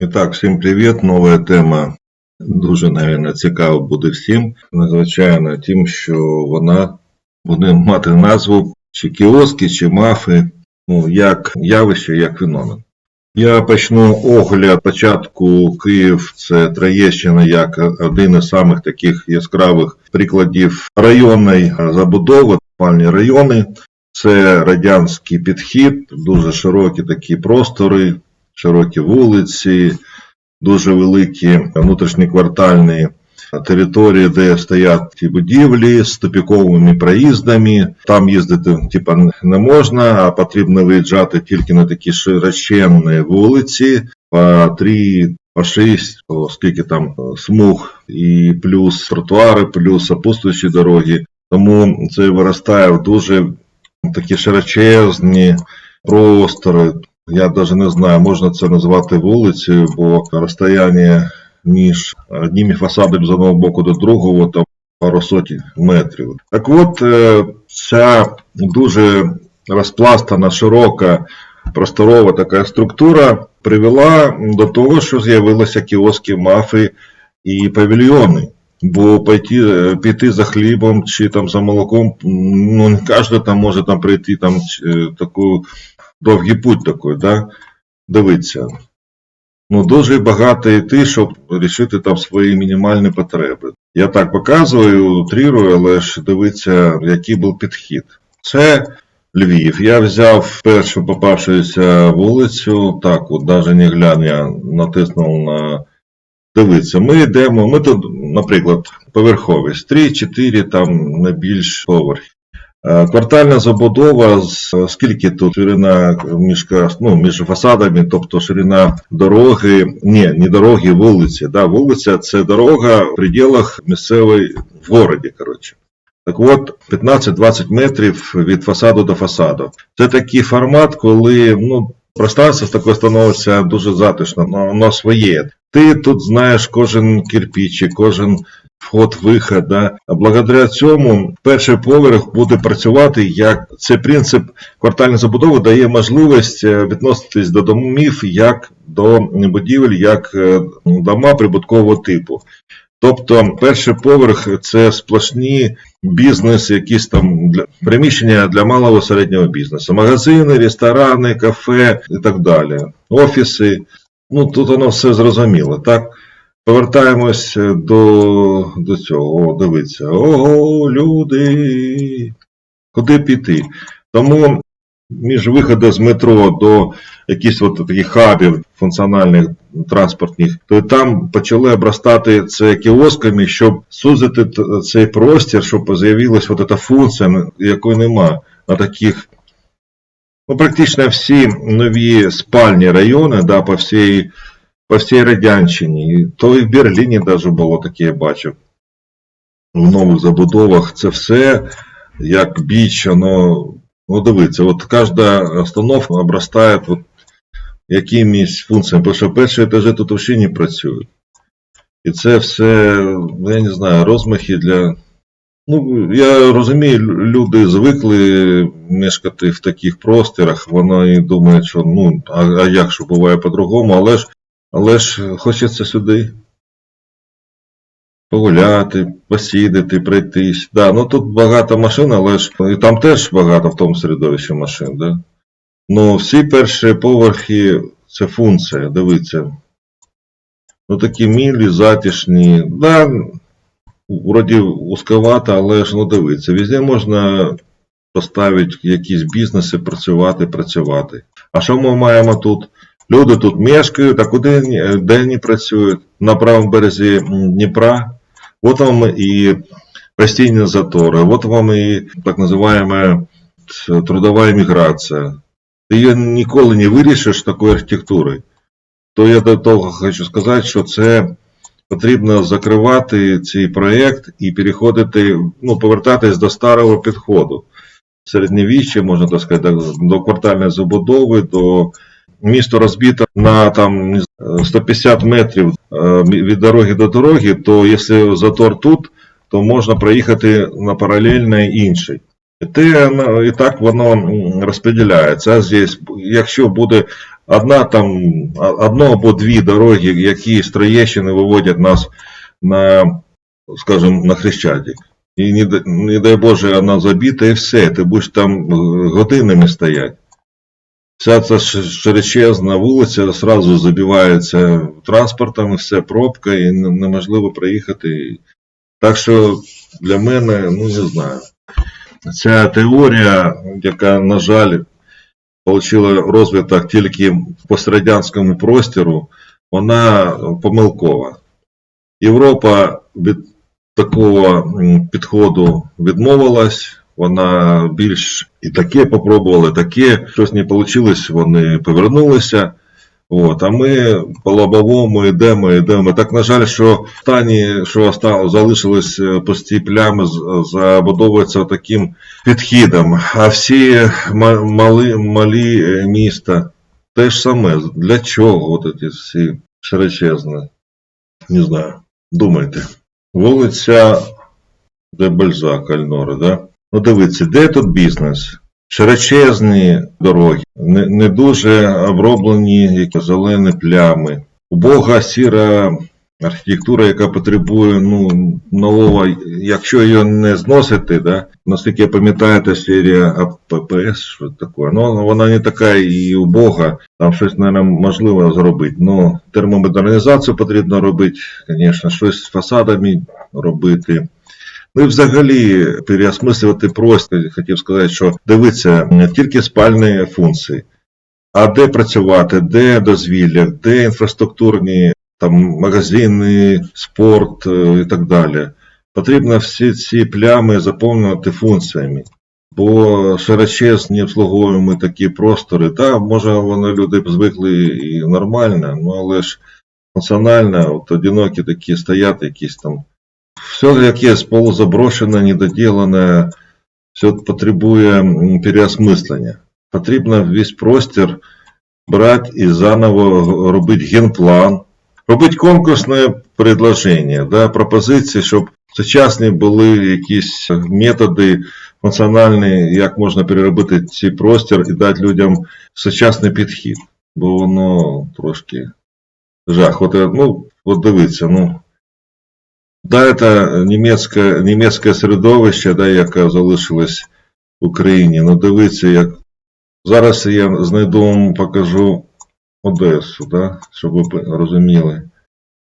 Так, всім привіт. Нова тема дуже, мабуть, цікава буде всім. Надзвичайно тим, що вона буде мати назву чи кіоски, чи мафи, ну, як явище, як феномен. Я почну огляд початку Київ, це Троєщина, як один із самих таких яскравих прикладів районної забудови, спальні райони. Це радянський підхід, дуже широкі такі простори, широкі вулиці, дуже великі внутрішньоквартальні території, де стоять ті будівлі з тупіковими проїздами. Там їздити типа, не можна, а потрібно виїжджати тільки на такі широченні вулиці, по 3, по 6, по скільки там смуг, і плюс тротуари, плюс сопутствуючі дороги. Тому це виростає в дуже такі широчезні простори. Я навіть не знаю, можна це назвати вулицею, бо розстояння між одними фасадами з одного боку до другого там пару сотень метрів. Так от, е, ця дуже розпластана, широка, просторова така структура привела до того, що з'явилися кіоски, мафи і павільйони. Бо пойти, е, піти за хлібом чи там за молоком, ну не кожен там може там прийти там е, таку довгий путь такий, да? дивиться. Ну, дуже багато йти, щоб рішити там свої мінімальні потреби. Я так показую, утрірую, але ж дивіться, який був підхід. Це Львів. Я взяв першу попавшуюся вулицю, так, от навіть не глянь, я натиснув на. Дивіться, ми йдемо, ми тут, наприклад, поверховість, 3-4 там не більш поверхів. Е, Квартальна забудова, скільки тут ширина між, ну, між фасадами, тобто ширина дороги, ні, не дороги, вулиці. Да, вулиця це дорога в пределах місцевої в городі, коротше. Так от, 15-20 метрів від фасаду до фасаду. Це такий формат, коли ну, пространство таке становиться дуже затишно, но воно своє. Ти тут знаєш кожен кирпичик, кожен вход-виход. Да? Благодаря цьому перший поверх буде працювати як цей принцип квартальної забудови дає можливість е, відноситись до домів як до будівель, як е, дома прибуткового типу. Тобто перший поверх це сплошні бізнес, якісь там для приміщення для малого середнього бізнесу, магазини, ресторани, кафе і так далі, офіси. Ну тут воно все зрозуміло, так? Повертаємось до, до цього. О, дивіться. Ого, люди! Куди піти? Тому між виходом з метро до якихось от таких хабів функціональних транспортних, то там почали обростати це кіосками, щоб сузити цей простір, щоб з'явилася от ця функція, якої нема на таких. Ну, практично всі нові спальні райони, да, по всій, по всій Радянщині. То і в Берліні навіть було таке, я бачив. В нових забудовах це все як біч, воно, ну дивіться, от кожна остановка обростає от якимись функціями, тому що перші етажі тут взагалі не працюють. І це все, ну, я не знаю, розмахи для. Ну, я розумію, люди звикли мешкати в таких просторах, вони думають, що ну, а, а як що буває по-другому, але ж, але ж хочеться сюди погуляти, посідати, пройтись. Да, ну тут багато машин, але ж і там теж багато в тому середовищі машин, да? Ну, всі перші поверхи це функція, дивіться. Ну такі мілі, затишні. Да, вроді узковато, але ж ну дивіться, везде можна поставити якісь бізнеси, працювати, працювати. А що ми маємо тут? Люди тут мешкають, а куди вони- де вони працюють? На правому березі Дніпра. От вам і постійні затори, от вам і так називаємо трудова міграція. Ти її ніколи не вирішиш такою архітектурою. То я до того хочу сказати, що це потрібно закривати цей проєкт і переходити, ну, повертатись до старого підходу. Середньовіччя, можна так сказати, до квартальної забудови, до місто розбите на там 150 метрів е, від дороги до дороги, то якщо затор тут, то можна проїхати на паралельний інший. Те, і так воно розподіляється. Здесь, якщо буде одна там, а- одно або дві дороги, які з Троєщини виводять нас на, скажімо, на Хрещатик. І не дай Боже, вона забита і все, ти будеш там е, годинами стояти. Вся ця широчезна вулиця одразу забивається транспортом, все, пробка, і неможливо проїхати. Так що для мене, ну не знаю. Ця теорія, яка, на жаль, отримала розвиток тільки в пострадянському простору, вона помилкова. Європа від такого підходу відмовилась, вона більш і таке попробувала, і таке, щось не вийшло, вони повернулися. От, а ми по лобовому йдемо, йдемо. Так, на жаль, що стані, що залишились е, пусті плями, забудовуються таким підхідом. А всі мали, малі е, міста те ж саме. Для чого от ці всі широчезні? Не знаю. Думайте. Вулиця де Бальзак, Альнори, да? Ну дивіться, де тут бізнес? Широчезні дороги, не, не дуже оброблені які зелені плями, убога сіра архітектура, яка потребує ну, нового, якщо її не зносити, да? наскільки я пам'ятаю, це серія АППС, що таке, ну вона не така і убога, там щось, мабуть, можливо зробити. Ну, термомодернізацію потрібно робити, звісно, щось з фасадами робити. Ну і взагалі переосмислювати простір, хотів сказати, що дивиться не тільки спальні функції, а де працювати, де дозвілля, де інфраструктурні там, магазини, спорт е, і так далі. Потрібно всі ці плями заповнювати функціями. Бо широчезні обслуговуємо такі простори, та може вони люди звикли і нормально, ну але ж функціонально, от одинокі такі стоять якісь там все якесь полузаброшене, недоділене, все потребує переосмислення. Потрібно весь простір брати і заново робити генплан, робити конкурсне предложення, да, пропозиції, щоб сучасні були якісь методи функціональні, як можна переробити цей простір і дати людям сучасний підхід. Бо воно трошки жах. От, е, ну, от дивіться, ну. Да, це німецьке, німецьке середовище, да, яке залишилось в Україні. Ну, дивіться, як зараз я знайду вам покажу Одесу, да, щоб ви розуміли.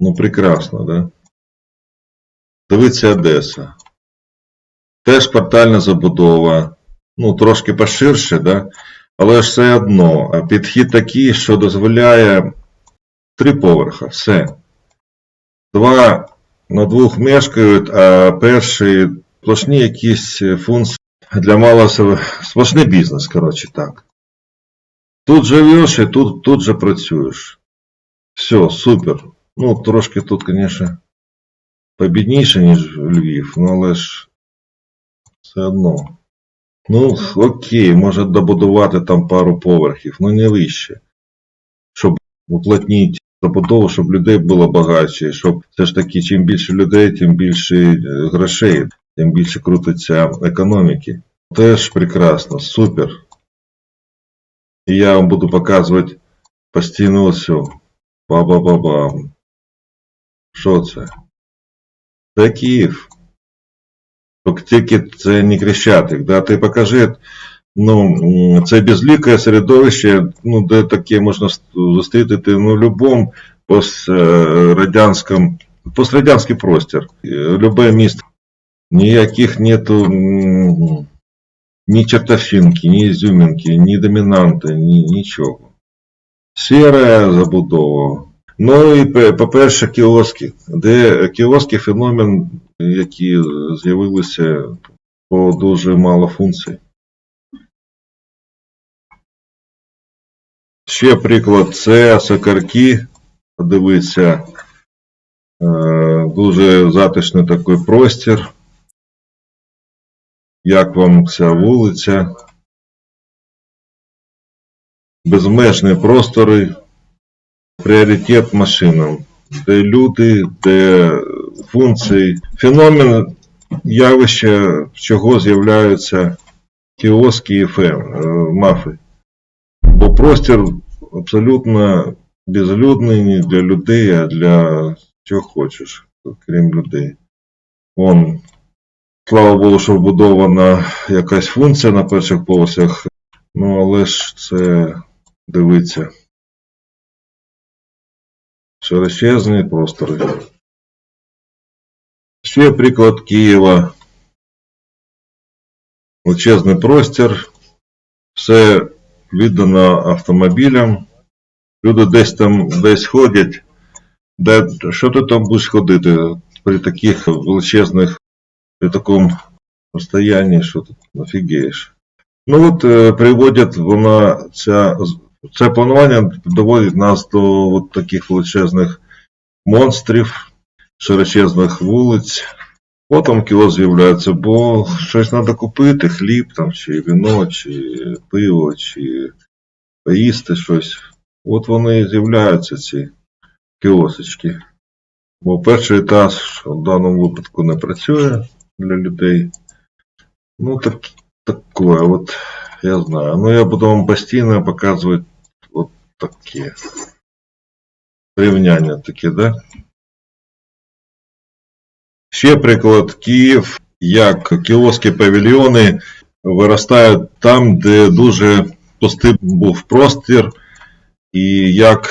Ну, прекрасно, да? Дивіться Одеса. Теж квартальна забудова, ну, трошки поширше, да? але ж все одно. Підхід такий, що дозволяє три поверха, все. Два на двох мешкають, а перші сплошні якісь функції для малого сплошний бізнес, коротше так. Тут живеш і тут, тут же працюєш. Все, супер. Ну, трошки тут, звісно, побідніше, ніж Львів, ну але ж все одно. Ну, окей, може добудувати там пару поверхів, ну не вище. Щоб уплотнити забудову, щоб людей було багатше, щоб все ж таки, чим більше людей, тим більше е, грошей, тим більше крутиться економіки. Теж прекрасно, супер. І я вам буду показувати постійно все. Ба-ба-ба-бам. Що це? Це Київ. Тільки це не Крещатик. Да? Ти покажи, ну, це безліке середовище, ну, де таке можна зустріти ну, в будь-якому пострадянському, пострадянський простір. Е, Любе місто. Ніяких нету ні чертовщинки, ні ізюминки, ні домінанти, ні, нічого. Сіра забудова. Ну і пе- по-перше, кіоски, де кіоски феномен, які з'явилися по дуже мало функцій. Ще приклад це сокарки. Подивіться, е, дуже затишний такий простір. Як вам ця вулиця? Безмежні простори, пріоритет машинам, де люди, де функції. Феномен явище, чого з'являються кіоски і фем, е, мафи. Бо простір абсолютно безлюдний не для людей, а для чого хочеш, крім людей. Вон, слава Богу, що вбудована якась функція на перших поверсах, ну але ж це дивиться. Широчезні простори. Ще приклад Києва. Величезний простір, все віддано автомобілям. Люди десь там десь ходять. Де, що ти там будеш ходити при таких величезних, при такому розстоянні, що ти офігієш. Ну от е, приводять вона ця, це планування доводить нас до от таких величезних монстрів, широчезних вулиць. Потім кіло з'являється, бо щось треба купити, хліб там, чи віно, чи пиво, чи поїсти щось. От вони і з'являються, ці кіосочки. Бо перший етаж в даному випадку не працює для людей. Ну, так, таке, от я знаю. Ну, я буду вам постійно показувати от такі порівняння такі, да? Ще приклад Київ, як кіоски павільйони виростають там, де дуже пустий був простір, і як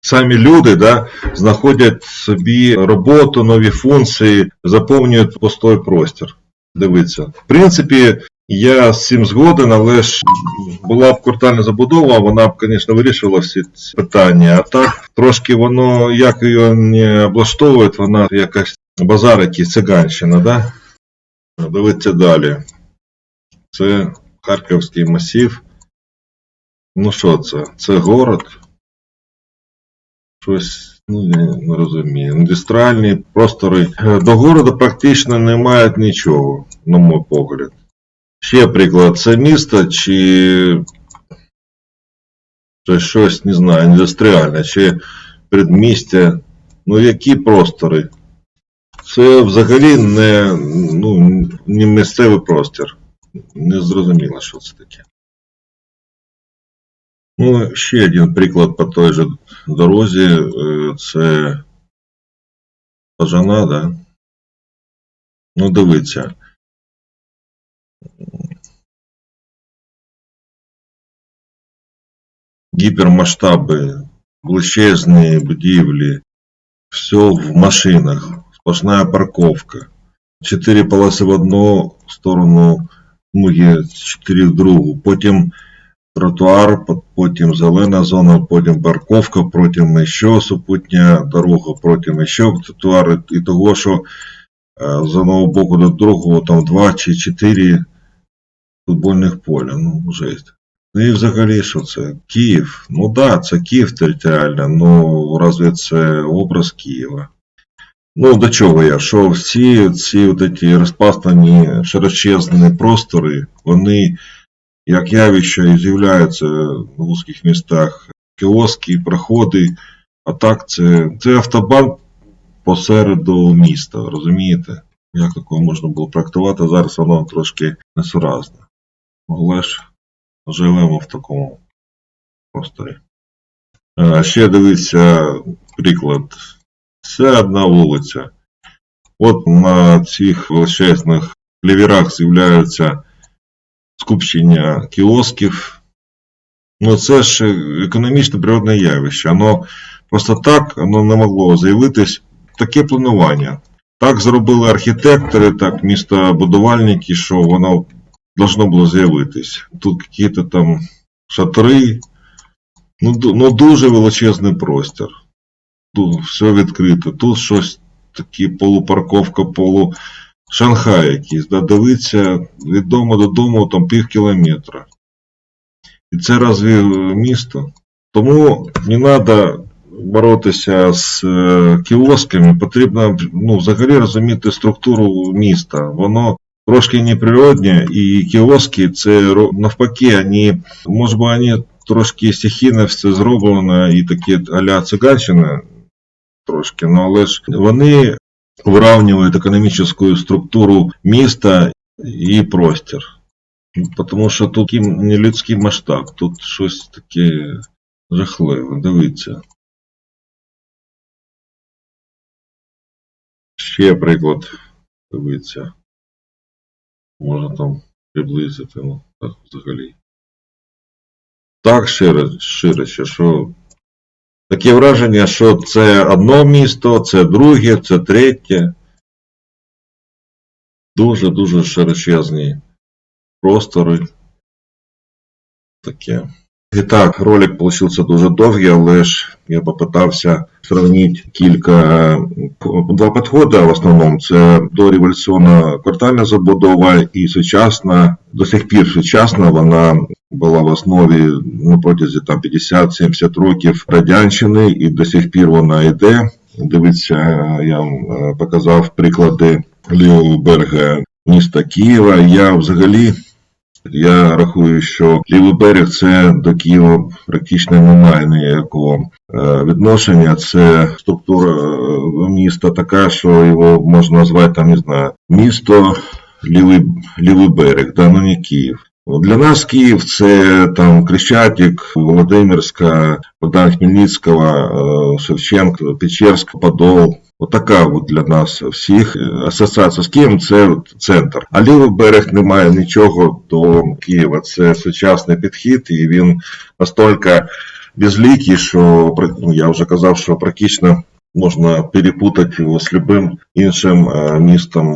самі люди да, знаходять собі роботу, нові функції, заповнюють пустой простір. Дивіться. В принципі, я з цим згоден, але ж була б квартальна забудова, вона б, звісно, вирішила всі ці питання. А так, трошки воно, як її не облаштовують, вона якась базар якийсь, циганщина, да? Дивіться далі. Це Харківський масів. Ну що це? Це город. Щось, ну, не розумію. Індустріальні простори. Е, До города практично немає нічого, на мій погляд. Ще приклад, це місто чи, чи щось, не знаю, індустріальне, чи передмістя. Ну, які простори? Це взагалі не, ну, не місцевий простір. Не зрозуміло, що це таке. Ну, ще один приклад по той же дорозі. е, Це Пажана, да? Ну, дивіться. Гіпермасштаби, величезні будівлі, все в машинах, сплошная парковка. Чотири полоси в одну сторону, смуги, чотири в другу. Потім тротуар, потім зелена зона, потім парковка, потім ще супутня дорога, потім ще тротуар. І того, що е, з одного боку до другого там два чи чотири футбольних поля. Ну, жесть. Ну і взагалі, що це? Київ. Ну так, да, це Київ територіально, ну разве це образ Києва? Ну, до чого я? Що всі ці от ці розпастані широчезні простори, вони як явище з'являються в вузьких містах. Кіоски, проходи, а так це, це автобан посереду міста, розумієте? Як такого можна було проектувати, зараз воно трошки несуразне. Але ж живемо в такому просторі. А, ще дивіться приклад. Це одна вулиця. От на цих величезних лівірах з'являються скупчення кіосків. Ну, це ж економічне природне явище. Воно просто так воно не могло з'явитись. Таке планування. Так зробили архітектори, так містобудувальники, що воно должно було з'явитись. Тут якісь там шатри. Ну, ну дуже величезний простір. Тут все відкрито. Тут щось таке полупарковка, полу Шанхай якийсь. Да, дивиться від дому до дому там пів кілометра. І це разве місто? Тому не треба боротися з е, кіосками, потрібно ну, взагалі розуміти структуру міста. Воно трошки неприродне, і кіоски це навпаки, вони, може би, вони трошки стихійно все зроблено і такі а-ля циганщина трошки, ну але ж вони вирівнюють економічну структуру міста і простір. Тому що тут такий нелюдський масштаб, тут щось таке Жахливо, дивіться. Ще приклад, дивіться. Можна там приблизити, ну, так взагалі. Так шире, ширище, що таке враження, що це одно місто, це друге, це третє. Дуже-дуже широчезні простори. Таке. І так, ролик получився дуже довгий, але ж я попитався сравнити кілька е, два підходи в основному. Це дореволюційна квартальна забудова і сучасна, до сих пір сучасна, вона була в основі на протязі там 50-70 років радянщини, і до сих пір вона йде. Дивіться, я вам е, показав приклади лівого берега міста Києва. Я взагалі я рахую, що лівий берег це до Києва практично не має ніякого е, відношення. Це структура е, міста така, що його можна назвати там, не знаю, місто лівий, лівий берег, да, ну не Київ. Для нас Київ це там Крещатик, Володимирська, Богдан Хмельницького, е, Шевченко, Печерськ, Подол. Отака от для нас всіх асоціація з Києвом це центр. А лівий берег не має нічого до Києва. Це сучасний підхід, і він настільки безликий, що ну, я вже казав, що практично можна перепутати його з любим іншим е, містом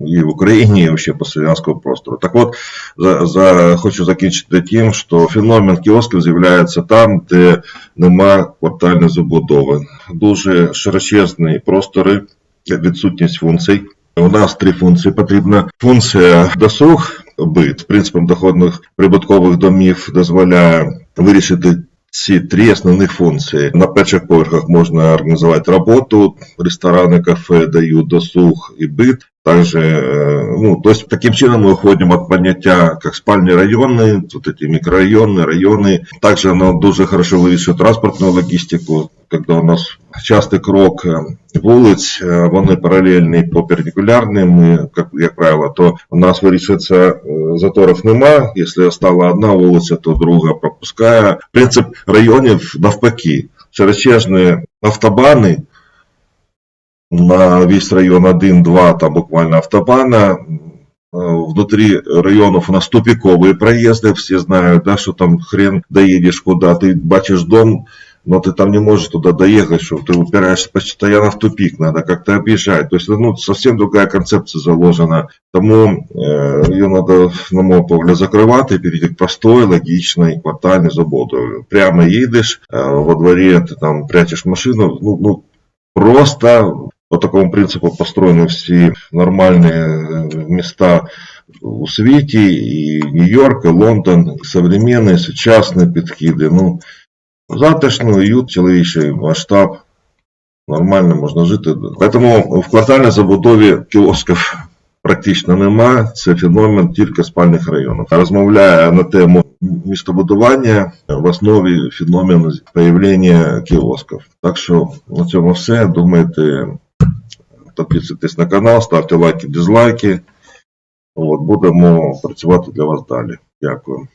і в Україні, і вообще по слов'янському простору. Так от, за, за, хочу закінчити тим, що феномен кіосків з'являється там, де нема квартальної забудови. Дуже широчезні простори, відсутність функцій. У нас три функції потрібна. Функція досуг, бит, принципом доходних прибуткових домів дозволяє вирішити ці три основних функції. На перших поверхах можна організувати роботу, ресторани, кафе дають досуг і бит. Также, э, ну, то есть таким чином мы уходим от понятия как спальные районы, вот эти микрорайоны, районы. Также оно дуже хорошо вирішує транспортну логістику, когда у нас частий крок е, вулиць, е, вони паралельні по перпендикулярним, і, як, як правило, то у нас вирішується е, заторів нема, якщо стала одна вулиця, то друга пропускає. Принцип районів навпаки, широчезні автобани, на весь район 1-2, там буквально автобана. Э, Внутри районов у нас тупиковые проезды, все знают, да, что там хрен доедешь куда, ты бачишь дом, но ты там не можешь туда доехать, что ты упираешься постоянно в тупик, надо как-то объезжать. То есть, ну, совсем другая концепция заложена. Тому э, ее надо, на мой погляд, закрывать и перейти к простой, логичной, квартальной забудові. Прямо едешь, э, во дворе ты там прячешь машину, ну, ну просто по такому принципу построены всі нормальні е, міста у світі, і Нью-Йорк, і Лондон, і современні, сучасні підходи. Ну, затишно, уют, чоловічий масштаб, нормально можна жити. Тому в квартальній забудові кіосків практично нема, це феномен тільки спальних районів. Розмовляє на тему містобудування, в основі феномен появлення кіосків. Так що на цьому все. Думайте, підписуйтесь на канал, ставте лайки, дизлайки. От, будемо працювати для вас далі. Дякую.